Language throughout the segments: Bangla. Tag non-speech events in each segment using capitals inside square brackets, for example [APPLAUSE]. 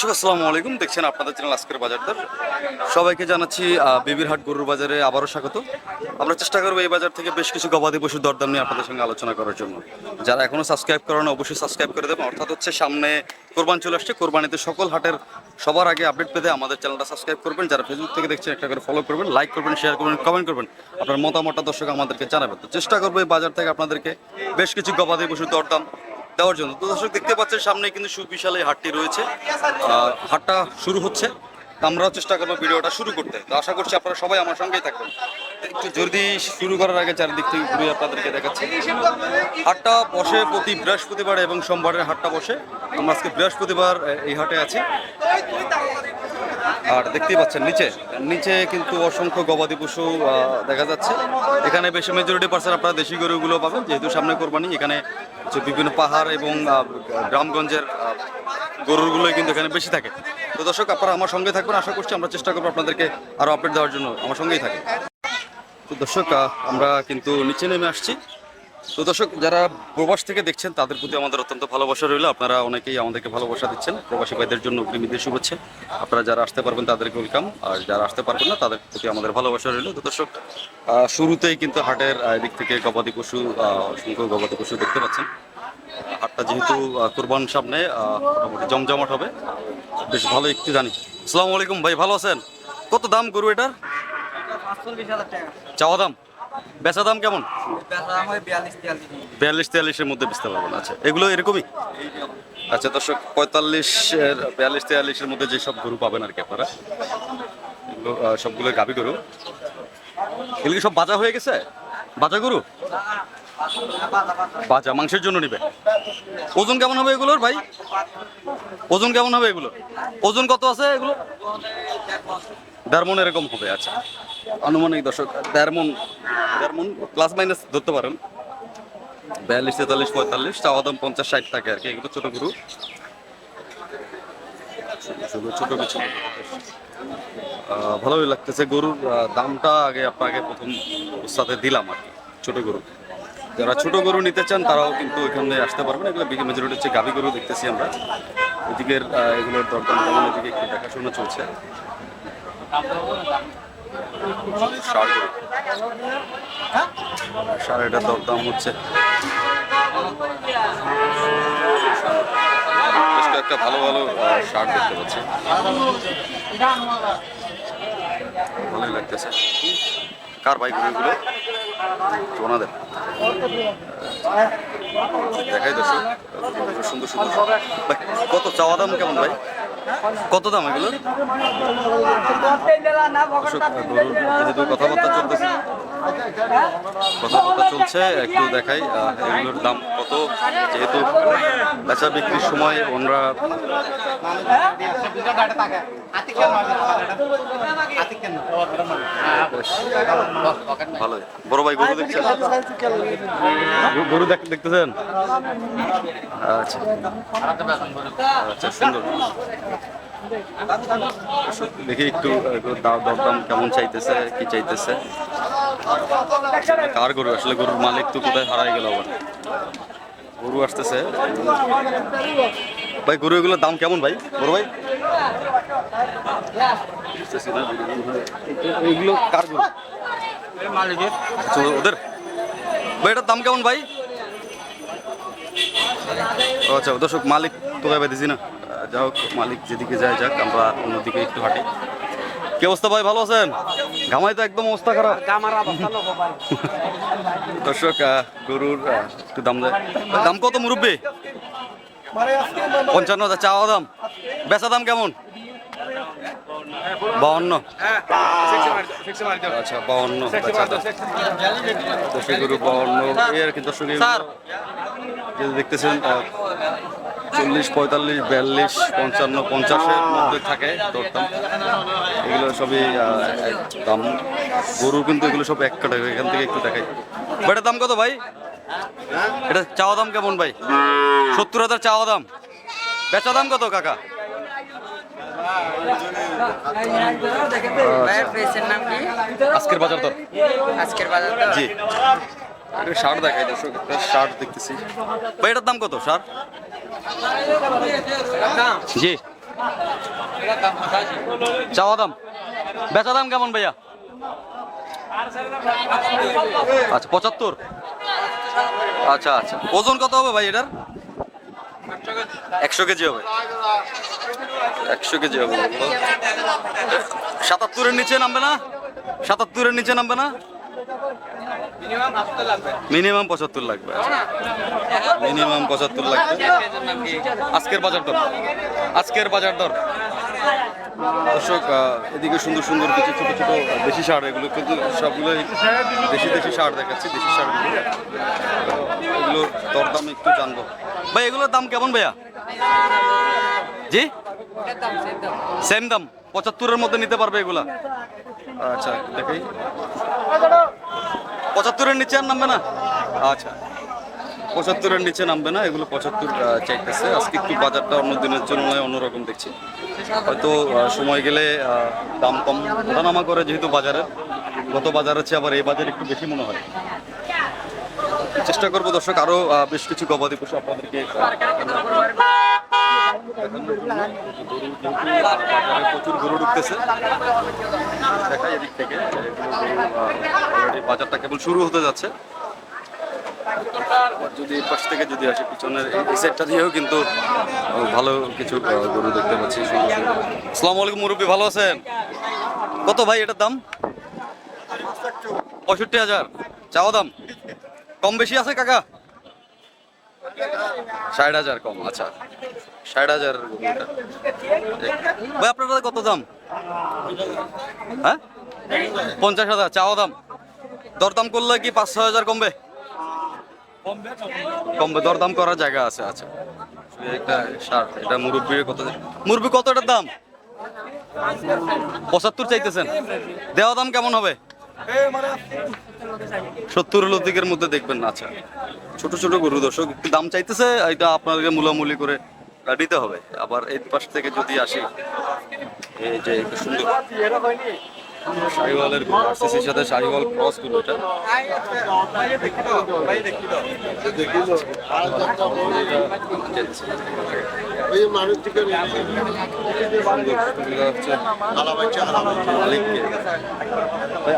দর্শক, আসসালামু আলাইকুম। দেখছেন আপনাদের চ্যানেল আজকের বাজার দর। সবাইকে জানাচ্ছি বিবিরহাট গরুর বাজারে আবারও স্বাগত। আমরা চেষ্টা করব এই বাজার থেকে বেশ কিছু গবাদি পশুর দরদাম নিয়ে আপনাদের সঙ্গে আলোচনা করার জন্য। যারা এখনও সাবস্ক্রাইব করেন, অবশ্যই সাবস্ক্রাইব করে দেবেন। অর্থাৎ হচ্ছে সামনে কোরবান চলে আসছে। কোরবানিতে সকল হাটের সবার আগে আপডেট পেতে আমাদের চ্যানেলটা সাবস্ক্রাইব করবেন। যারা ফেসবুক থেকে দেখছেন, একটা করে ফলো করবেন লাইক করবেন শেয়ার করবেন কমেন্ট করবেন। আপনার মতামতটা দর্শক আমাদেরকে জানাবেন। তো চেষ্টা করব এই বাজার থেকে আপনাদেরকে বেশ কিছু গবাদি পশুর দরদাম দেওয়ার জন্য। তো দর্শক, দেখতে পাচ্ছেন সামনে কিন্তু সুবিশাল এই হাটটি রয়েছে। হাটটা শুরু হচ্ছে। আমরাও চেষ্টা করব ভিডিওটা শুরু করতে। তো আশা করছি আপনারা সবাই আমার সঙ্গেই থাকবেন। একটু জলদি শুরু করার আগে চারিদিক থেকে ঘুরে আপনাদেরকে দেখাচ্ছি। হাটটা বসে প্রতি বৃহস্পতিবার এবং সোমবারের হাটটা বসে। আমরা আজকে বৃহস্পতিবার এই হাটে আছি। আর দেখতেই পাচ্ছেন, নিচে নিচে কিন্তু অসংখ্য গবাদি পশু দেখা যাচ্ছে। এখানে বেশি মেজরিটি পার্সেন্ট আপনারা দেশি গরুগুলো পাবেন, যেহেতু সামনে কোরবানি, এখানে যে বিভিন্ন পাহাড় এবং গ্রামগঞ্জের গরুগুলোই কিন্তু এখানে বেশি থাকে। তো দর্শক, আপনারা আমার সঙ্গে থাকবেন, আশা করছি আমরা চেষ্টা করব আপনাদেরকে আরও আপডেট দেওয়ার জন্য, আমার সঙ্গেই থাকে তো দর্শক আমরা কিন্তু নিচে নেমে আসছি। তো দর্শক যারা প্রবাস থেকে দেখছেন তাদের প্রতি আমাদের অত্যন্ত ভালোবাসা রইল। আপনারা অনেকেই আমাদেরকে ভালোবাসা দিচ্ছেন। প্রবাসী ভাইদের জন্য অগ্রিমীদের শুভেচ্ছা। আপনারা যারা আসতে পারবেন তাদেরকে ওয়েলকাম আর যারা আসতে পারবেন না তাদের প্রতি আমাদের ভালোবাসা রইল। তো দর্শক শুরুতেই কিন্তু হাটের দিক থেকে গবাদি পশু অসংখ্য গবাদি পশু দেখতে পাচ্ছেন। হাটটা যেহেতু কোরবান সামনে মোটামুটি জমজমাট হবে। বেশ ভালো একটু জানি। আসসালামু আলাইকুম ভাই ভালো আছেন? কত দাম গরু এটার? চাওয়া দাম? বেচা দাম কেমন? বিয়াল্লিশ তিয়াল্লিশ। বিয়াল্লিশ তিয়াল্লিশের মধ্যে বেচতে পারবেন। আচ্ছা এগুলো এরকমই? আচ্ছা দর্শক পঁয়তাল্লিশের বিয়াল্লিশ তিয়াল্লিশের মধ্যে যেসব গরু পাবেন আর কি আপনারা এগুলো সবগুলো গাবি গরু। এগুলো কি সব বাজা হয়ে গেছে? বাজা গরু? বাজা মাংসের জন্য নিবে। ওজন কেমন হবে এগুলোর ভাই? ওজন কেমন হবে এগুলো? ওজন কত আছে এগুলো? দেড় মন এরকম হবে আচ্ছা। আনুমানিক দর্শক দেড় মন দেড় মন প্লাস মাইনাস ধরতে পারেন। বিয়াল্লিশ, তেতাল্লিশ, পঁয়তাল্লিশ, চাওয়া দাম পঞ্চাশ, ষাট থাকে আর কি, এগুলো ছোট গরু। ছোট কিছু ভালোই লাগতেছে গরুর দামটা আগে আপনাকে প্রথম সাথে দিলাম আর কি, ছোট গরু। যারা ছোট গরু নিতে চান, তারাও কিন্তু এখানে আসতে পারবেন। এগুলো বিঘে মেজরিটি হচ্ছে গাভী গরু দেখতেছি আমরা। এদিকের এগুলোর কেমন, এদিকে একটু দেখাশোনা চলছে। সার এটার দরদাম হচ্ছে বেশ কয়েকটা ভালো ভালো শার্ট দেখতে পাচ্ছি। ভালোই লাগতেছে। কার বাইক এগুলো? ওনাদের। দেখাই দর্শক সুন্দর সুন্দর কত চাওয়া দাম কেমন ভাই? কত দাম এগুলো? কথাবার্তা চলতেছে কথাবার্তা চলছে একটু দেখাই এগুলোর দাম কত? যেহেতু বেচা বিক্রির সময় ওনারা ভালোই। বড় ভাই গরু দেখছেন? গরু- গরু দেখ- দেখতেছেন? আচ্ছা। আচ্ছা সুন্দর। দেখি একটু দরদাম কেমন চাইতেছে কি চাইতেছে? কার গরু? আসলে গরুর মালিক তো কোথায় হারাই গেল আবার। গরু আসতেছে। ভাই গরু এগুলোর দাম কেমন ভাই? বড় ভাই? এইগুলো কার গরু? আচ্ছা, ওদের? ভাই এটার দাম কেমন ভাই? আচ্ছা দর্শক মালিক তো ভাই দিছি না। যাই হোক মালিক যেদিকে যায় যাক আমরা অন্যদিকে একটু হাঁটি। কি অবস্থা ভাই ভালো আছেন? ঘামাই তো একদম অবস্থা খারাপ। দর্শক গরুর একটু দাম দেয় দাম কত মুরব্বী? পঞ্চান্ন হাজার চাওয়া দাম। বেচা দাম কেমন? বাউন্ন। আচ্ছা বাউন্ন দর্শক গরু বাউন্ন। দর্শক দেখতেছেন চল্লিশ পঁয়তাল্লিশ বিয়াল্লিশ পঞ্চান্ন পঞ্চাশের মধ্যে থাকে দরদাম। এগুলো সবই দাম। গরু কিন্তু এগুলো সব এক কাটা এখান থেকে একটু দেখাই। এটার দাম কত ভাই? এটা চাওয়া দাম কেমন ভাই? সত্তর হাজার চাওয়া দাম। বেচা দাম কত কাকা? কি? আজকের বাজার দর? আজকের বাজার তো জি। শার্ট দেখাই শার্ট দেখতেছি। ভাই, এটার দাম কত শার্ট জি। চাওয়া দাম? বেচা দাম কেমন, ভাইয়া? আচ্ছা পঁচাত্তর? আচ্ছা আচ্ছা। ওজন কত হবে, ভাই, এটার? একশো কেজি হবে। একশো কেজি হবে। সাতাত্তরের নিচে নামবে না? সাতাত্তরের নিচে নামবে না? মিনিমাম পঁচাত্তর লাগবে। মিনিমাম পঁচাত্তর লাগবে। আজকের বাজার দর। আজকের বাজার দর। দর্শক এদিকে সুন্দর সুন্দর কিছু ছোট ছোট দেশি সার এগুলো কিন্তু সবগুলোই দেশি দেশি সার দেখাচ্ছে দেশি সার এগুলোর দরদাম একটু জানব। ভাই এগুলোর দাম কেমন ভাইয়া? জি? সেম দাম। পঁচাত্তরের মধ্যে নিতে পারবে এগুলা? আচ্ছা দেখি। পঁচাত্তরের নিচে আর নামবে না? আচ্ছা। পঁচাত্তরের নিচে নামবে না এগুলো পঁচাত্তর চাইতেছে। আজকে একটু বাজারটা অন্য দিনের জন্য অন্যরকম দেখছি। হয়তো সময় গেলে দাম কম ওঠানামা করে যেহেতু বাজারের। গত বাজার আছে আবার এই বাজার একটু বেশি মনে হয়। চেষ্টা করব দর্শক আরও বেশ কিছু গবাদি পশু আপনাদেরকে আহ, দেখানোর জন্য। গরু যেহেতু বাজারে গরু বাজারটা কেবল শুরু হতে যাচ্ছে। যদি পাশ থেকে যদি আসে, পিছনের এই- সাইডটা দিয়েও কিন্তু ভালো কিছু গরু দেখতে পাচ্ছি আসসালামু আলাইকুম, মুরব্বী, ভালো আছেন? কত ভাই এটার দাম? পঁয়ষট্টি হাজার। চাওয়া দাম? কম বেশি আছে কাকা? ষাট হাজার কম আচ্ছা। ষাট হাজার। ভাই আপনার কত দাম? হ্যাঁ? পঞ্চাশ হাজার চাওয়া দাম? দরদাম করলে কি পাঁচ ছয় হাজার কমবে? কমবে দরদাম করার জায়গা আছে আচ্ছা। একটা শার্ট এটা মুরব্বির কত মুরব্বি কত এটার দাম? পঁচাত্তর চাইতেছেন। দেওয়া দাম কেমন হবে? সত্তর লতিকের মধ্যে দেখবেন না আচ্ছা। ছোট ছোট গরু দর্শক দাম চাইতেছে এটা আপনাকে মূলামূলি করে দিতে হবে। আবার এই পাশ থেকে যদি আসি, এই যে সুন্দর। শাহিওয়ালের আরসিসির সাথে শাহিওয়াল ক্রস গরু এটা।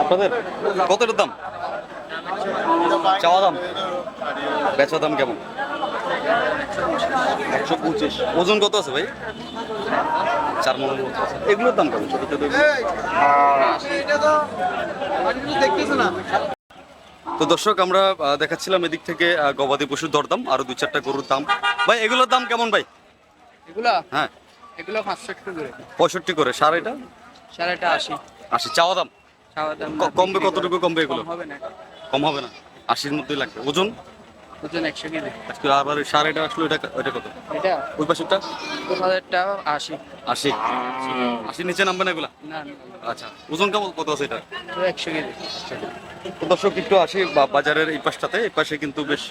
আপনাদের কতটার দাম? চাওয়া দাম? বেচা দাম কেমন? একশো পঁচিশ। ওজন কত আছে ভাই? চার মনের মতো আছে। এগুলোর দাম কেমন? ছোট ছোট তো দর্শক আমরা দেখাচ্ছিলাম এদিক থেকে গবাদি পশুর দরদাম আরও দুই চারটা গরুর দাম। ভাই এগুলোর দাম কেমন ভাই? এগুলা? হ্যাঁ। এগুলো পাঁচশো টাকা করে। পঁয়ষট্টি করে। সার এটা? সাড়েটা আশি। আশি। চাওয়া দাম? খাওয়া দাম কমবে কতটুকু কমবে এগুলো? কম হবে না। কম হবে না। আশির মধ্যেই লাগবে। ওজন? ওজন একশো কেজি আজকে আবার সার এটা আসলো এটা ওইটা কত? এটা? ওই পাশেরটা? দু হাজার টাকা আশি? আশি নিচে নামবে না এগুলা? না আচ্ছা ওজন কেমন কত আছে এটা? একশো কেজি তো দর্শক একটু আসি বাজারের এই পাশটাতে এই পাশে কিন্তু বেশ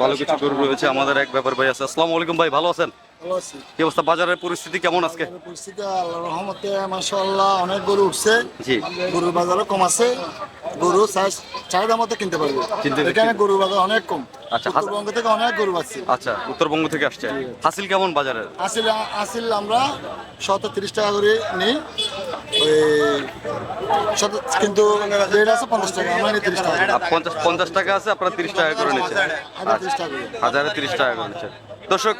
ভালো কিছু গরু রয়েছে আমাদের এক ব্যাপার ভাই আছে। আসসালামু আলাইকুম ভাই ভালো আছেন? কি অবস্থা? বাজারের পরিস্থিতি কেমন আজকে? পরিস্থিতি আল্লাহ রহমতে মাশাআল্লাহ অনেক গরু উঠছে। জি। গরুর বাজারও কম আছে। গরু চাহিদা মতো কিনতে পারবে। কিনতে- এখানে গরুর বাজার অনেক কম। আচ্ছা, উত্তরবঙ্গ থেকে অনেক গরু আসছে। আচ্ছা উত্তরবঙ্গ থেকে আসছে। হাসিল কেমন বাজারের? আসিল আসিল আমরা শত তিরিশ টাকা করে নিই। কিন্তু রেট আছে পঞ্চাশ টাকা আমরা নিই তিরিশ টাকা। পঞ্চাশ পঞ্চাশ টাকা আছে আপনারা তিরিশ টাকা করে নিচ্ছেন। হাজারে তিরিশ টাকা করে নিচ্ছেন। দর্শক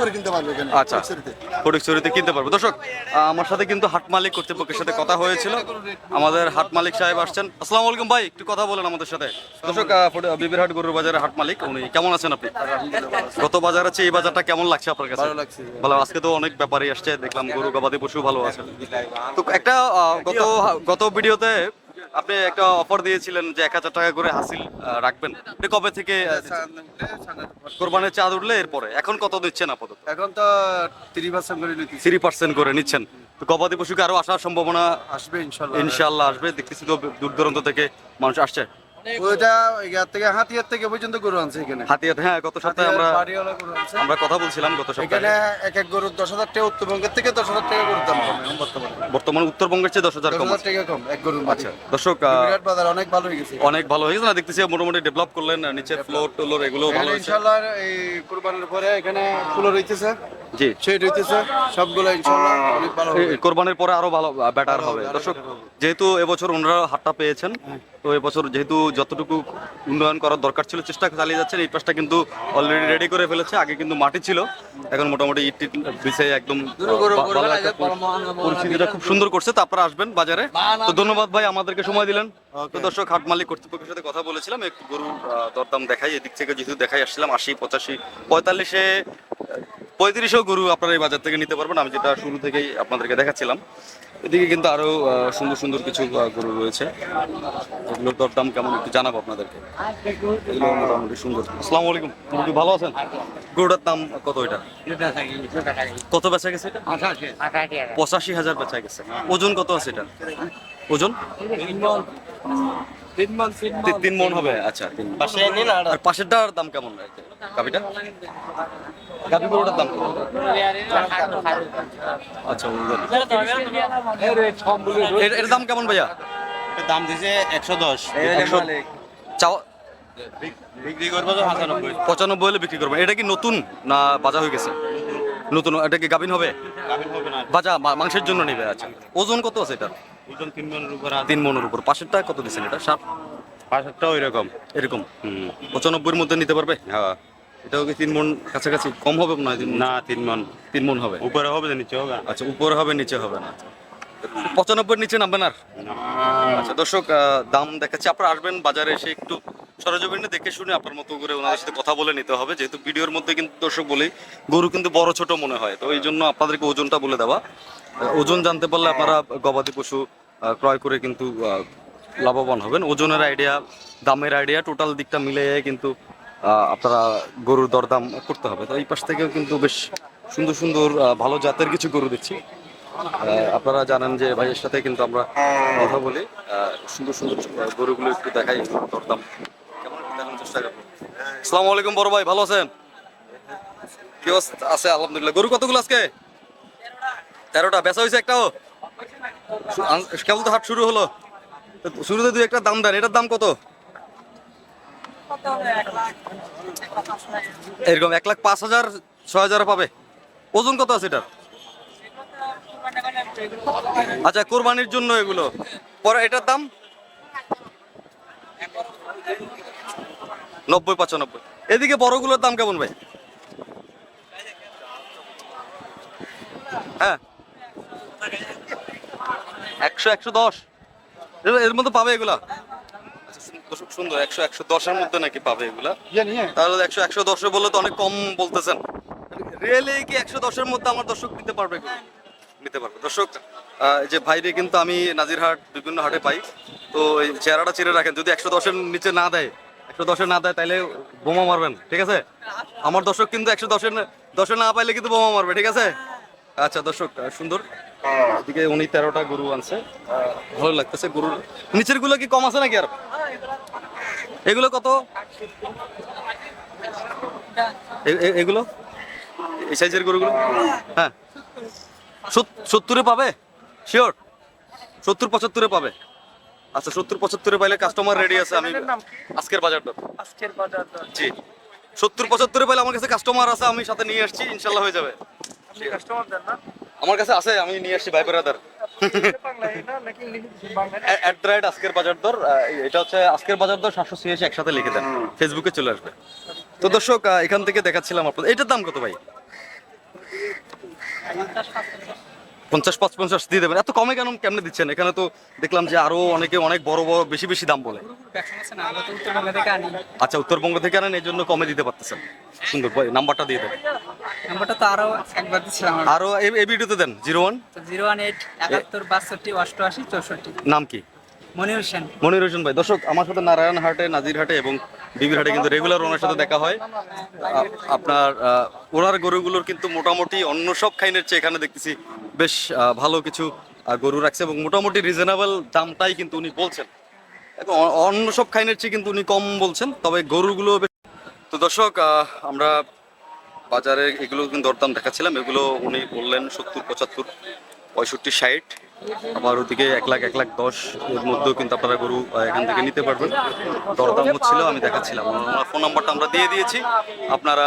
করে কিনতে পারবে এখানে? আচ্ছা ফটিকছড়িতে। কিনতে পারব। দর্শক আমার সাথে কিন্তু হাট মালিক কর্তৃপক্ষের সাথে কথা হয়েছিল। আমাদের হাট মালিক সাহেব আসছেন। আসসালামু আলাইকুম ভাই একটু কথা বলেন আমাদের সাথে। দর্শক গরুর বাজারের হাট মালিক উনি কেমন আছেন আপনি? গত বাজার আছে এই বাজারটা কেমন লাগছে আপনার কাছে? ভালো আজকে তো অনেক ব্যাপারই আসছে দেখলাম গরু গবাদি পশু ভালো আছে। তো একটা আহ, গত গত ভিডিওতে আপনি একটা অফার দিয়েছিলেন যে এক হাজার টাকা করে হাসিল রাখবেন। এটা কবে থেকে কোরবানের কোরবানির চাঁদ উঠলে এরপরে। এখন কত দিচ্ছেন আপাতত? এখন তো থ্রি পার্সেন্ট করে নিচ্ছি। থ্রি পার্সেন্ট করে নিচ্ছেন। তো গবাদি পশুকে আরও আসার সম্ভাবনা আসবে ইনশাল্লাহ। ইনশাল্লাহ আসবে। দেখতেছি তো দূর দূরান্ত থেকে মানুষ আসছে। ওইটা ইয়ার থেকে হাতিয়ার থেকে পর্যন্ত গরু আনছে এখানে। হাতিয়াতে হ্যাঁ গত সপ্তাহে আমরা কথা বলছিলাম গত এখানে এক এক গরুর দশ হাজার টাকা উত্তরবঙ্গের থেকে দশ হাজার টাকা গরুর দাম কম বর্তমানে। বর্তমানে উত্তরবঙ্গের চেয়ে দশ হাজার কম টাকা কম এক গরুর আচ্ছা দর্শক বিরাট বাজার অনেক ভালো হয়ে গেছে। অনেক ভালো হয়েছে না দেখতেছি মোটামুটি ডেভেলপ করলেন নিচে ফ্লোর টোলোর এগুলো ভালো এই কুরবানির পরে এখানে রইতেছে। জি। সেট হইতেছে সবগুলো অনেক ভালো হবে। কোরবানির পরে আরও ভালো বেটার হবে। দর্শক যেহেতু এবছর ওনারা হাটটা পেয়েছেন তো এবছর যেহেতু যতটুকু উন্নয়ন করার দরকার ছিল চেষ্টা চালিয়ে যাচ্ছেন এই পাশটা কিন্তু অলরেডি রেডি করে ফেলেছে। আগে কিন্তু মাটি ছিল এখন মোটামুটি ইট টিট একদম পরিস্থিতিটা খুব সুন্দর করছে তো আপনারা আসবেন বাজারে। তো ধন্যবাদ ভাই আমাদেরকে সময় দিলেন। তো দর্শক হাট মালিক কর্তৃপক্ষের সাথে কথা বলেছিলাম একটু গরুর দরদাম দেখাই এদিক থেকে যেহেতু দেখাই আসছিলাম আশি পঁচাশি পঁয়তাল্লিশে পঁয়ত্রিশেও গরু আপনারা এই বাজার থেকে নিতে পারবেন। আমি যেটা শুরু থেকেই আপনাদেরকে দেখাচ্ছিলাম। এদিকে কিন্তু আরও সুন্দর সুন্দর কিছু গরু রয়েছে। এগুলোর দরদাম কেমন একটু জানাব আপনাদেরকে। এগুলো মোটামুটি সুন্দর। আসসালামু আলাইকুম। মুরব্বি ভালো আছেন? গরুটার দাম কত এটা? কত বেচা গেছে পঁচাশি হাজার বেচা গেছে। ওজন কত আছে এটা? ওজন? তি- তিন মন। হবে আচ্ছা তিন মণ। আর পাশেরটার দাম কেমন গাবিটা গাবি গরুটার দাম কত? আচ্ছা। এর- এর দাম কেমন ভাইয়া? দাম দিছে একশো দশ। চাওয়া বিক্রি করব তো পঁচানব্বই। পঁচানব্বই হলে বিক্রি করবেন এটা কি নতুন না বাজা হয়ে গেছে? নতুন এটা কি গাভিন হবে? গাভিন হবে না। বাজা মাংসের জন্য নেবে আচ্ছা। ওজন কত আছে এটা ওজন তিন মনের উপর আছে। তিন মনের উপর। পাশেরটা কত দিচ্ছেন এটা? ওই রকম এরকম? হুম। পঁচানব্বইয়ের মধ্যে নিতে পারবে? হ্যাঁ। এটাও কি তিন মন কাছাকাছি? কম হবে না তিন মন। তিন মন হবে? উপরে হবে নিচে হবে? আচ্ছা উপরে হবে নিচে হবে না। পঁচানব্বইয়ের নিচে নামবেন আর? আচ্ছা দর্শক দাম দেখাচ্ছি। আপনারা আসবেন বাজারে এসে একটু সরজমিনে দেখে শুনে আপনার মতো করে ওনাদের সাথে কথা বলে নিতে হবে। যেহেতু ভিডিওর মধ্যে কিন্তু দর্শক বলি গরু কিন্তু বড় ছোট মনে হয়। তো এই জন্য আপনাদেরকে ওজনটা বলে দেওয়া। ওজন জানতে পারলে আপনারা গবাদি পশু ক্রয় করে কিন্তু লাভবান হবেন। ওজনের আইডিয়া দামের আইডিয়া টোটাল দিকটা মিলে কিন্তু আপনারা গরুর দরদাম করতে হবে। তো এই পাশ থেকেও কিন্তু বেশ সুন্দর সুন্দর ভালো জাতের কিছু গরু দেখছি। আপনারা জানেন যে ভাইয়ের সাথে কিন্তু আমরা কথা বলি। সুন্দর সুন্দর গরুগুলো একটু দেখাই দরদাম কেমন দেখানোর চেষ্টা করব। আসসালামু আলাইকুম বড় ভাই ভালো আছেন? কি আছে আলহামদুলিল্লাহ। গরু কতগুলো আজকে? তেরোটা, বেচা হয়েছে একটাও। কেবল তো হাট শুরু হলো। শুরুতে দুই একটা দাম দেন, এটার দাম কত? এরকম এক লাখ পাঁচ হাজার, ছয় হাজার পাবে। ওজন কত আছে এটার? আচ্ছা কোরবানির জন্য এগুলো। পরে এটার দাম? নব্বই, পঁচানব্বই। এদিকে বড়গুলোর দাম কেমন ভাই? হ্যাঁ। একশো একশো দশ। এর- মধ্যে পাবে এগুলা? আচ্ছা, দর্শক সুন্দর একশো একশো দশের মধ্যে নাকি পাবে এগুলা? তাহলে একশো একশো দশে বললে তো অনেক কম বলতেছেন। রিয়েলি কি একশো দশের মধ্যে আমার দর্শক নিতে পারবে নিতে পারবে। দর্শক যে ভাইরে কিন্তু আমি নাজিরহাট বিভিন্ন হাটে পাই। তো এই চেহারাটা চিরে রাখেন যদি একশো দশের নিচে না দেয় একশো দশে না দেয় তাহলে বোমা মারবেন ঠিক আছে? আমার দর্শক কিন্তু একশো দশের দশে না পাইলে কিন্তু বোমা মারবে ঠিক আছে? আচ্ছা দর্শক সুন্দর। এদিকে উনি তেরোটা গরু আনছে। ভালো লাগতেছে গরুর। নিচেরগুলো কি কম আছে নাকি আর? এগুলো কত? এগুলো? এই সাইজের গরুগুলো? হ্যাঁ। সত্তরে পাবে? শিওর সত্তর পঁচাত্তরে পাবে। আচ্ছা সত্তর পঁচাত্তরে পাইলে কাস্টমার রেডি আছে। আমি আজকের বাজার দর। আজকের বাজার দর। জি। সত্তর পঁচাত্তরে পাইলে আমার কাছে কাস্টমার আছে আমি সাথে নিয়ে আসছি ইনশাল্লাহ হয়ে যাবে। কাস্টমার দেন না? আমার কাছে আছে আমি নিয়ে আসছি ভাই ব্রাদার অ্যাট দ্য রেট আজকের বাজার দর এটা হচ্ছে আজকের বাজার দর সাতশো ছিয়াশি একসাথে লিখে দেন। ফেসবুকে চলে আসবে। তো দর্শক এখান থেকে দেখাচ্ছিলাম আপনাদের। এটার দাম কত ভাই? পঞ্চাশ পাঁচ পঞ্চাশ দিয়ে দেবেন। এত কমে কেন কেমনে দিচ্ছেন? এখানে তো দেখলাম যে আরও অনেকে অনেক বড় বড় বেশি বেশি দাম বলে। আচ্ছা উত্তরবঙ্গ থেকে আনেন এই জন্য কমে দিতে পারতেছেন। সুন্দর ভাই, নাম্বারটা দিয়ে দেন। নাম্বারটা তো আরও একবার দিচ্ছিলাম আরও এই ভিডিওতে then zero one. Zero one eight একাত্তর বাষট্টি অষ্টআশি চৌষট্টি। নাম কি? মনির হোসেন। মনির হোসেন ভাই দর্শক আমার সাথে নারায়ণহাটে নাজিরহাটে এবং বিবিরহাটে কিন্তু রেগুলার ওনার সাথে দেখা হয়। আপনার ওনার গরুগুলোর কিন্তু মোটামুটি অন্য সব খাইনের চেয়ে এখানে দেখতেছি বেশ ভালো কিছু গরু রাখছে এবং মোটামুটি রিজনেবল দামটাই কিন্তু উনি বলছেন। অন্য সব খাইনের চেয়ে কিন্তু উনি কম বলছেন, তবে গরুগুলো তো দর্শক আমরা বাজারে এগুলো কিন্তু দরদাম দেখাচ্ছিলাম, এগুলো উনি বললেন সত্তর, পঁচাত্তর, পঁয়ষট্টি, ষাট। আবার ওদিকে এক লাখ এক লাখ দশ এর মধ্যেও কিন্তু আপনারা গরু এখান থেকে নিতে পারবেন। দরদাম হচ্ছিল, আমি দেখাচ্ছিলাম। ওনার ফোন নাম্বারটা আমরা দিয়ে দিয়েছি। আপনারা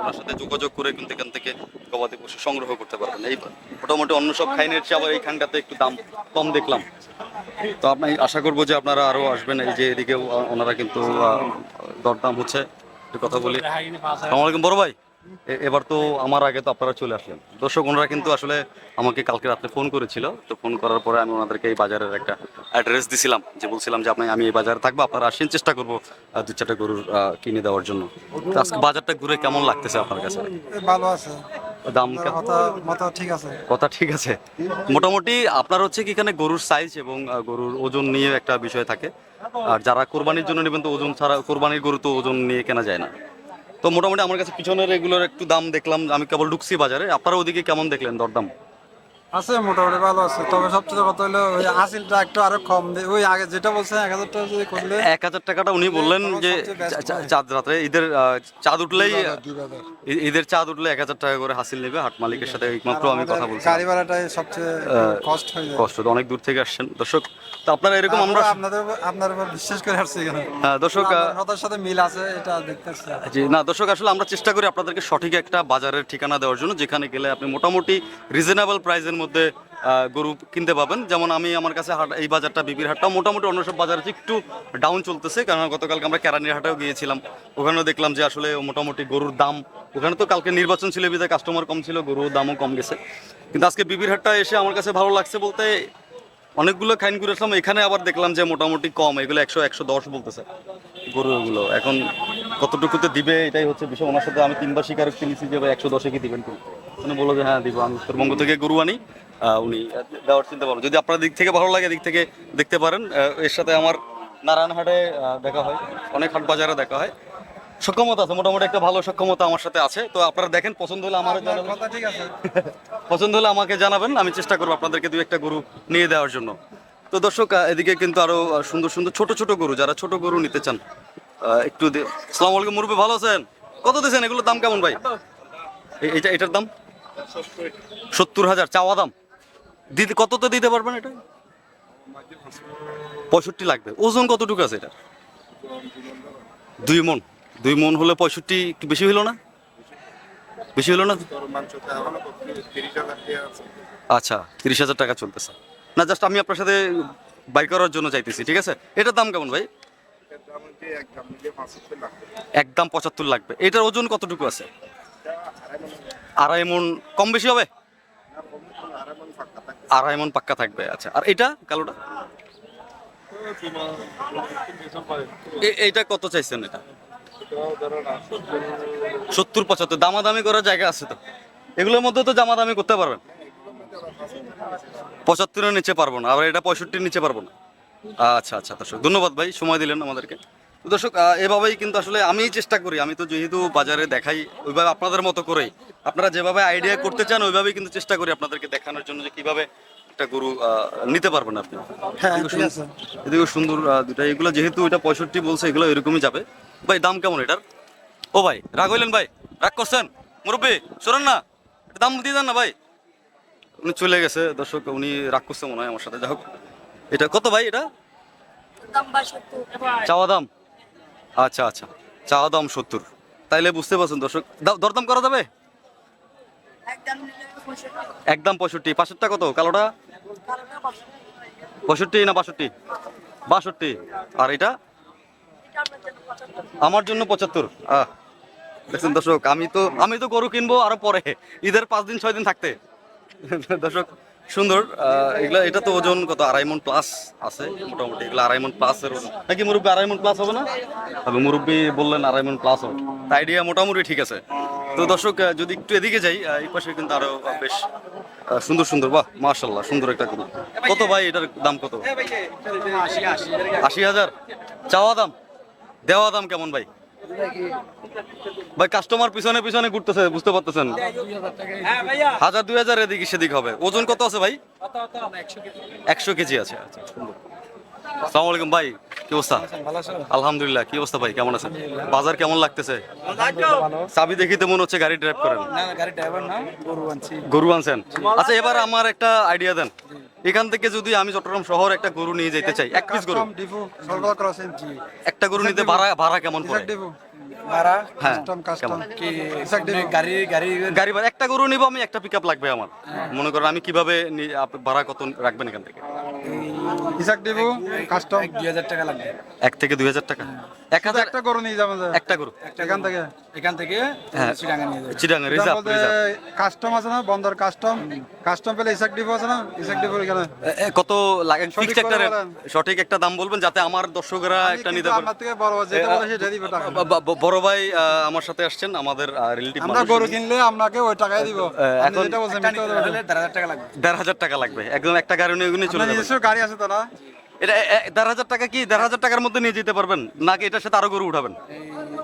ওনার সাথে যোগাযোগ করে কিন্তু এখান থেকে গবাদি পশু সংগ্রহ করতে পারবেন। এই মোটামুটি অন্য সব খাইনের চেয়ে আবার এইখানটাতে একটু দাম কম দেখলাম। তো আপনি, আশা করব যে আপনারা আরও আসবেন। এই যে এদিকে ওনারা কিন্তু দরদাম হচ্ছে। একটু কথা বলি। আসসালামু আলাইকুম, বড় ভাই। এবার তো আমার আগে তো আপনারা চলে আসলেন। দর্শক ওনারা কিন্তু আসলে আমাকে কালকে রাত্রে ফোন করেছিল। তো ফোন করার পরে আমি ওনাদেরকে এই বাজারের একটা অ্যাড্রেস দিছিলাম যে বলছিলাম যে আপনি আমি এই বাজারে থাকব আপনারা আসেন চেষ্টা করব দু চারটা গরুর কিনে দেওয়ার জন্য। আজকে বাজারটা ঘুরে কেমন লাগতেছে আপনার কাছে? ভালো আছে। দাম কথা ঠিক আছে। কথা ঠিক আছে। মোটামুটি আপনার হচ্ছে কি এখানে গরুর সাইজ এবং গরুর ওজন নিয়ে একটা বিষয় থাকে। আর যারা কোরবানির জন্য নেবেন তো ওজন ছাড়া কোরবানির গরু তো ওজন নিয়ে কেনা যায় না। তো মোটামুটি আমার কাছে পিছনের এগুলোর একটু দাম দেখলাম, আমি কেবল ঢুকছি বাজারে। আপনারা ওদিকে কেমন দেখলেন দরদাম? আছে মোটামুটি ভালো আছে। তবে সবচেয়ে কথা হলো ওই আসিলটা একটু আরও কম দে ওই আগে যেটা বলছেন এক হাজার টাকা যদি করলে এক হাজার টাকাটা উনি বললেন যে চাঁদ রাত্রে। ঈদের চাঁদ উঠলেই ঈদের চাঁদ উঠলে এক হাজার টাকা করে হাসিল নেবে হাট মালিকের সাথে মাত্র আমি কথা বলছি। গাড়ি ভাড়াটাই সবচেয়ে কষ্ট হয়ে যায়। কষ্ট তো অনেক দূর থেকে আসছেন। দর্শক তো আপনারা এরকম আমরা আপনাদের আপনার উপর বিশ্বাস করে আসছি এখানে। হ্যাঁ, দর্শক কথার সাথে মিল আছে এটা দেখতেছি জি না দর্শক আসলে আমরা চেষ্টা করি আপনাদেরকে সঠিক একটা বাজারের ঠিকানা দেওয়ার জন্য যেখানে গেলে আপনি মোটামুটি রিজনেবল প্রাইসের মধ্যে গরু কিনতে পাবেন। যেমন আমি আমার কাছে হাট, এই বাজারটা বিবির হাটটা মোটামুটি অন্য সব বাজারে একটু ডাউন চলতেছে, কারণ গতকালকে আমরা কেরানির হাটেও গিয়েছিলাম। ওখানেও দেখলাম যে আসলে মোটামুটি গরুর দাম, ওখানে তো কালকে নির্বাচন ছিল, বিধায় কাস্টমার কম ছিল, গরুর দামও কম গেছে। কিন্তু আজকে বিপির হাটটা এসে আমার কাছে ভালো লাগছে বলতে, অনেকগুলো খাইন ঘুরে আসলাম এখানে আবার দেখলাম যে মোটামুটি কম, এগুলো একশো একশো দশ বলতেছে। গরুগুলো। এখন কতটুকুতে দিবে এটাই হচ্ছে বিষয়। ওনার সাথে আমি তিনবার স্বীকার কিনেছি যে একশো দশে কি দিবেন উনি বলল যে হ্যাঁ দিব। আমি উত্তরবঙ্গ থেকে গরু আনি। উনি দেওয়ার চিন্তা পারবেন যদি আপনার দিক থেকে ভালো লাগে দিক থেকে দেখতে পারেন। এর সাথে আমার নারায়ণহাটে দেখা হয়। অনেক হাট বাজারে দেখা হয়। সক্ষমতা আছে মোটামুটি একটা ভালো সক্ষমতা আমার সাথে আছে। তো আপনারা দেখেন পছন্দ হলে আমার কথা ঠিক আছে। [LAUGHS] পছন্দ হলে আমাকে জানাবেন। আমি চেষ্টা করব আপনাদেরকে দু একটা গরু নিয়ে দেওয়ার জন্য। তো দর্শক এদিকে কিন্তু আরও সুন্দর সুন্দর ছোট ছোট গরু যারা ছোট গরু নিতে চান একটু আসসালামু আলাইকুম মুরব্বী ভালো আছেন? কত দিয়েছেন এগুলোর দাম কেমন ভাই? এটা এটার দাম? সত্তর হাজার চাওয়া দাম। দিতে কত তো দিতে পারবেন এটা? পঁয়ষট্টি লাগবে। ওজন কতটুকু আছে এটা দুই মন। দুই মন হলে পঁয়ষট্টি একটু বেশি হলো না? বেশি হলো না? আচ্ছা তিরিশ হাজার টাকা চলতেছে। না জাস্ট আমি আপনার সাথে বাইর করার জন্য চাইতেছি, ঠিক আছে? এটার দাম কেমন ভাই? একদম পঁচাত্তর লাগবে। এটার ওজন কতটুকু আছে? আড়াই মন কম বেশি হবে? আড়াই মন পাক্কা থাকবে আচ্ছা। আর এটা, কালোটা? এইটা কত চাইছেন এটা? সত্তর, পঁচাত্তর। দামাদামি করার জায়গা আছে তো। এগুলোর মধ্যে তো দামাদামি করতে পারবেন। পঁচাত্তরের নিচে পারব না আবার এটা পঁয়ষট্টির নিচে পারব না। আচ্ছা আচ্ছা দর্শক ধন্যবাদ ভাই সময় দিলেন আমাদেরকে। দর্শক এভাবেই কিন্তু আসলে আমি চেষ্টা করি আমি তো যেহেতু বাজারে দেখাই ওইভাবে আপনাদের মতো করেই। আপনারা যেভাবে আইডিয়া করতে চান ওইভাবেই কিন্তু চেষ্টা করি আপনাদেরকে দেখানোর জন্য যে কীভাবে একটা গরু নিতে পারবেন আপনি। হ্যাঁ এদিকে সুন্দর- দুটা এগুলো যেহেতু এটা পঁয়ষট্টি বলছে এগুলো এরকমই যাবে। ভাই দাম কেমন এটার? ও ভাই রাগ হইলেন ভাই রাগ করছেন? মুরব্বী শোনেন না দাম দিয়ে দেন না ভাই। উনি চলে গেছে দর্শক উনি রাগ করছে মনে হয় আমার সাথে। যাই হোক এটা কত ভাই এটা? চাওয়া দাম? আচ্ছা আচ্ছা চাওয়া দাম সত্তর। তাইলে বুঝতে পারছেন দর্শক দরদাম করা যাবে? একদম পঁয়ষট্টি। পাঁচশোটা কত? কালোটা? পঁয়ষট্টি না বাষট্টি? বাষট্টি। আর এটা? আমার জন্য পঁচাত্তর। আহ দেখছেন দর্শক আমি তো আমি তো গরু কিনবো আরও পরে। ঈদের পাঁচ দিন ছয় দিন থাকতে। দর্শক, সুন্দর এগুলা, এটা তো ওজন কত? আড়াই মন প্লাস আছে, মোটামুটি। এগুলো আড়াই মন প্লাস এর ওজন। নাকি মুরব্বী আড়াই মন প্লাস হবে না? তবে মুরব্বী বললেন আড়াই মন প্লাস হবে। আইডিয়া মোটামুটি ঠিক আছে। তো দর্শক যদি একটু এদিকে যাই এই পাশে কিন্তু আরও বেশ সুন্দর সুন্দর, বাহ মার্শাল্লাহ সুন্দর একটা গরু। কত ভাই এটার দাম কত? আশি হাজার। চাওয়া দাম? দেওয়া দাম কেমন ভাই? ভাই কাস্টমার পিছনে পিছনে ঘুরতেছে, বুঝতে পারতেছেন? হাজার, দুই হাজার এদিক সেদিক হবে। ওজন কত আছে ভাই? একশো কেজি আছে। আচ্ছা আসসালামু আলাইকুম ভাই কি অবস্থা? আলহামদুলিল্লাহ কি অবস্থা ভাই কেমন আছেন? বাজার কেমন লাগতেছে? চাবি দেখি তো মনে হচ্ছে গাড়ি ড্রাইভ করেন। গরু আনছেন? আচ্ছা এবার আমার একটা আইডিয়া দেন। এখান থেকে যদি আমি চট্টগ্রাম শহর একটা গরু নিয়ে যেতে চাই এক পিস গরু। একটা গরু নিতে ভাড়া ভাড়া কেমন পড়ে? হ্যাঁ একটা গরু নিব আমি একটা পিকআপ লাগবে আমার। মনে করেন আমি কীভাবে ভাড়া কত রাখবেন এখান থেকে? ইসাক ডিপো কাস্টম দুই হাজার টাকা লাগবে। এক থেকে দুই হাজার টাকা। এক শুধু হাজার একটা গরু নিয়ে যাবেন একটা গরু। এখান থেকে? এখান থেকে হ্যাঁ। চিটাঙ্গা নিয়ে যাবে। চিটাঙ্গা রিজার্ভ রিজার্ভ। কাস্টম আছে না? বন্দর কাস্টম কাস্টম পেলে ইসাক ডিপো আছে না? ইসাক ডিপো এখানে? কত ফিক্সড একটা। সঠিক একটা দাম বলবেন যাতে আমার দর্শকরা একটা নিতে পারে। আপনার থেকে বড় যেটা বলে সেটা দিব টাকা। বড় ভাই আমার সাথে আসছেন আমাদের রিলেটিভ আমরা গরু কিনলে আপনাকে ওই টাকাই দিব। এখন যেটা বলছেন টাকা লাগবে। টাকা লাগবে। একদম একটা গাড়ি নিয়ে চলে যাবেন নিজস্ব গাড়ি আছে তো না এটা দেড় হাজার টাকা কি? দেড় হাজার টাকার মধ্যে নিয়ে যেতে পারবেন? নাকি এটার সাথে আরও গরু উঠাবেন?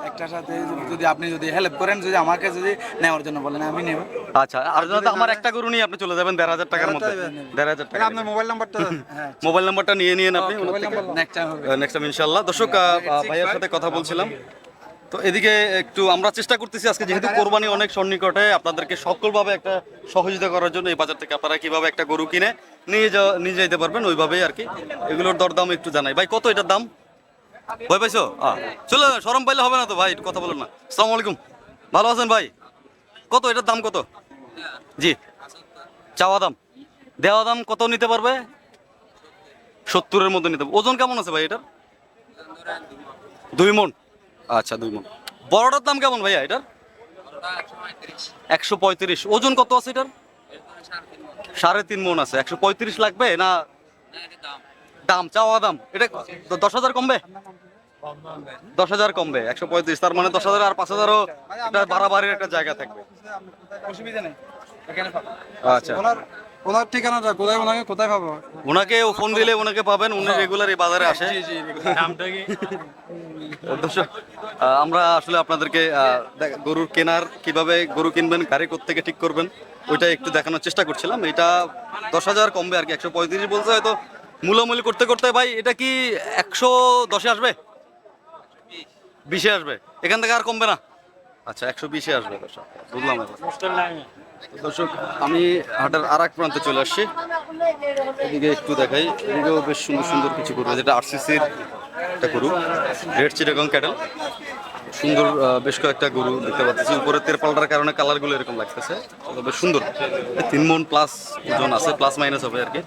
একটার সাথে যদি আপনি যদি হেল্প করেন যদি আমাকে যদি নেওয়ার জন্য বলেন আমি নেব। আচ্ছা আর যদি আমার একটা গরু নিয়ে আপনি চলে যাবেন দেড় হাজার টাকার মধ্যে। দেড় হাজার টাকা আপনার মোবাইল নাম্বারটা মোবাইল নাম্বারটা নিয়ে আপনি নেক্সট টাইম হবে। নেক্সট টাইম ইনশাল্লাহ দর্শক ভাইয়ের সাথে কথা বলছিলাম। তো এদিকে একটু আমরা চেষ্টা করতেছি আজকে যেহেতু কোরবানি অনেক সন্নিকটে আপনাদেরকে সকলভাবে একটা সহযোগিতা করার জন্য এই বাজার থেকে আপনারা কীভাবে একটা গরু কিনে নিয়ে যাওয়া নিয়ে যেতে পারবেন, ওইভাবেই আর কি। এগুলোর দরদাম একটু জানাই। ভাই, কত এটার দাম? ভয় পাইছো? চলো সরম পাইলে হবে না তো, ভাই, কথা বলুন না। আসসালামু আলাইকুম। ভালো আছেন, ভাই? কত এটার দাম, কত? জি। চাওয়া দাম। দেওয়া দাম কত নিতে পারবে? সত্তরের মধ্যে নিতে ওজন কেমন আছে, ভাই, এটার? দুই মন আচ্ছা দুই মন বড়টার দাম কেমন, ভাইয়া, এটার? একশো পঁয়ত্রিশ। ওজন কত আছে, এটার? সাড়ে তিন মন আছে। একশো পঁয়ত্রিশ লাগবে না দাম? চাওয়া দাম। এটা দশ হাজার কমবে? দশ হাজার কমবে একশো পঁয়ত্রিশ। তার মানে দশ হাজার আর পাঁচ হাজারও একটা বাড়াবাড়ির একটা জায়গা থাকবে। অসুবিধা নেই। আচ্ছা। ওনার ঠিকানাটা কোথায়? ওনাকে কোথায় পাবো? ওনাকে ফোন দিলে ওনাকে পাবেন উনি রেগুলার এই বাজারে আসে। দর্শক আমরা আসলে আপনাদেরকে গরুর কেনার কীভাবে গরু কিনবেন গাড়ি থেকে ঠিক করবেন ওইটা একটু দেখানোর চেষ্টা করছিলাম। এটা দশ হাজার কমবে আর কি একশো পঁয়ত্রিশ বলছে হয়তো মূলামূলি করতে করতে ভাই এটা কি একশো দশে আসবে? বিশে আসবে। এখান থেকে আর কমবে না? আচ্ছা একশো বিশে আসবে দর্শক বুঝলাম। দর্শক, আমি হাটের আর এক প্রান্তে চলে আসছি। এদিকে একটু দেখাই, এদিকেও বেশ সুন্দর সুন্দর কিছু গরু যেটা আরসিসির একটা গরু, রেড চিটাগং ক্যাটেল। সুন্দর বেশ কয়েকটা গরু দেখতে পাচ্ছি। উপরে তেরপালটার কারণে কালারগুলো এরকম লাগতেছে। তো বেশ সুন্দর। তিন মন প্লাস ওজন আছে প্লাস মাইনাস হবে আর কি।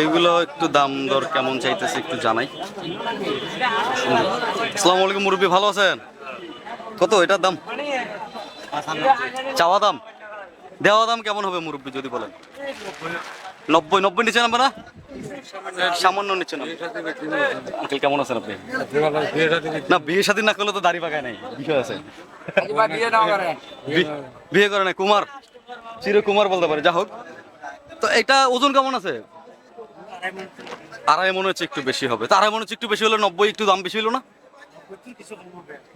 এইগুলো একটু দাম দর কেমন চাইতেছে একটু জানাই। আসসালামু আলাইকুম মুরব্বী, ভালো আছেন? কত এটার দাম? চাওয়া দাম? দেওয়া দাম কেমন হবে মুরব্বী, যদি বলেন? নব্বই নব্বই নিচে নামবে না? সামান্য নিচে নামবে। আঙ্কেল, কেমন আছেন আপনি? না, বিয়ে শাদী না করলে তো দাড়ি পাকায় নাই, বিষয় আছে। বিয়ে করে বি- বিয়ে করে না কুমার। চির কুমার বলতে পারে যা হোক। তো এটা ওজন কেমন আছে? আড়াই মনে হচ্ছে একটু বেশি হবে। তো আড়াই মনে হচ্ছে একটু বেশি হলে নব্বই একটু দাম বেশি হলো না?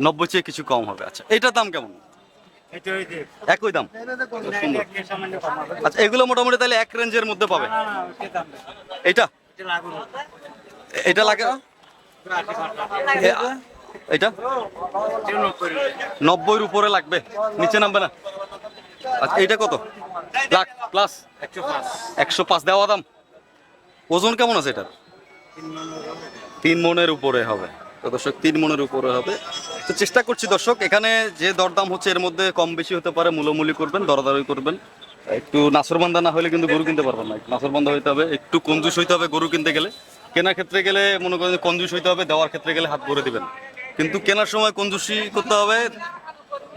নব্বই চেয়ে কিছু কম হবে আচ্ছা। এটার দাম কেমন? একই দাম। সুন্দর। আচ্ছা এগুলো মোটামুটি তাহলে এক রেঞ্জের মধ্যে পাবে? এইটা? এটা লাগে? এটা নব্বইয়ের উপরে লাগবে নিচে নামবে না। আচ্ছা এইটা কত? লাখ প্লাস একশো পাঁচ। দেওয়া দাম? ওজন কেমন আছে এটার? তিন মনের উপরে হবে। তো দর্শক, তিন মনের উপরে হবে। তো চেষ্টা করছি দর্শক, এখানে যে দরদাম হচ্ছে এর মধ্যে কম বেশি হতে পারে মূলমূলি করবেন, দরদারি করবেন। একটু নাসরবান্ধা না হলে কিন্তু গরু কিনতে পারবেন না। নাসরবান্ধা হইতে হবে, একটু কঞ্জুস হইতে হবে গরু কিনতে গেলে। কেনার ক্ষেত্রে গেলে মনে করেন কঞ্জুস হইতে হবে, দেওয়ার ক্ষেত্রে গেলে হাত ভরে দিবেন। কিন্তু কেনার সময় কঞ্জুসি করতে হবে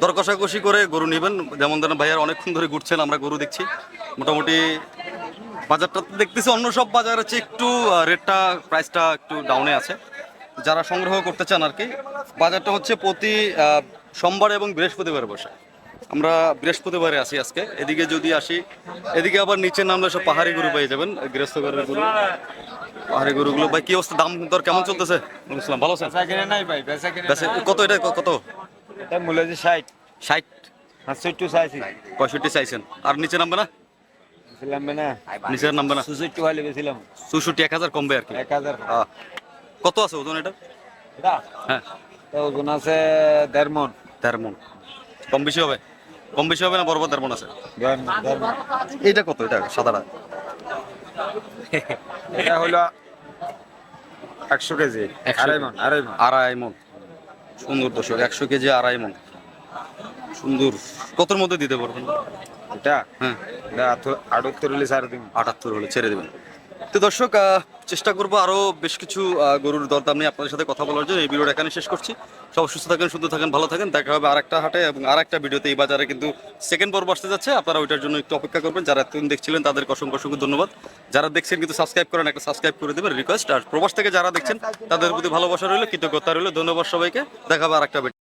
দর কষাকষি করে গরু নেবেন। যেমন ধরেন ভাইয়ার অনেকক্ষণ ধরে ঘুরছেন, আমরা গরু দেখছি। মোটামুটি বাজারটা দেখতেছি, অন্য সব বাজার হচ্ছে একটু রেটটা প্রাইসটা একটু ডাউনে আছে। যারা সংগ্রহ করতে চান আর কি বাজারটা হচ্ছে প্রতি সোমবার এবং বৃহস্পতিবার বসে। আমরা বৃহস্পতিবারে আসি আজকে। এদিকে যদি আসি এদিকে আবার নিচে নামলে সব পাহাড়ি গরু পেয়ে যাবেন গৃহস্থ গরু। পাহাড়ি গরুগুলো ভাই কি অবস্থা? দাম দর কেমন চলতেছে? বুঝলাম ভালো আছেন? বেচে- কত এটা কত? মূল্য যে ষাট। ষাট? সাতষট্টি চাইছি। পঁয়ষট্টি চাইছেন। আর নিচে নামবে না? ছিলাম না। নিচের নামবে না? বেছিলাম চৌষট্টি এক হাজার কমবে আর কি। এক হাজার। কত আছে ওজন এটা? হ্যাঁ। ওজন আছে দেড় মন। তেরো মন। কম বেশি হবে? কম বেশি হবে না বড় বড় তেরো মন আছে? দেড় দেড়। এইটা কত? এটা সাদাটা? এটা হলো একশো কেজি আড়াই মন আড়াই মন। আড়াই মন। সুন্দর দর্শক একশো কেজি আড়াই মন। সুন্দর। কতর মধ্যে দিতে পারবেন? এটা? হ্যাঁ। আটাত্তর হলে সাড়ে তিন আটাত্তর হলে ছেড়ে দেবেন। তো দর্শক চেষ্টা করব আরও বেশ কিছু গরুর দরদাম নিয়ে আপনাদের সাথে কথা বলার জন্য। এই ভিডিওটা এখানে শেষ করছি। সব সুস্থ থাকেন, সুন্দর থাকেন, ভালো থাকেন। দেখা হবে আরেকটা হাটে এবং আরেকটা ভিডিওতে। এই বাজারে কিন্তু সেকেন্ড পর্ব আসতে যাচ্ছে। আপনারা ওইটার জন্য একটু অপেক্ষা করবেন। যারা এতদিন দেখছিলেন, তাদেরকে অসংখ্য অসংখ্য ধন্যবাদ। যারা দেখছেন কিন্তু সাবস্ক্রাইব করেন, একটা সাবস্ক্রাইব করে দেবেন রিকোয়েস্ট আর প্রবাস থেকে যারা দেখছেন, তাদের প্রতি ভালোবাসা রইল, কৃতজ্ঞতা রইল। ধন্যবাদ সবাইকে। দেখা হবে আরেকটা ভিডিও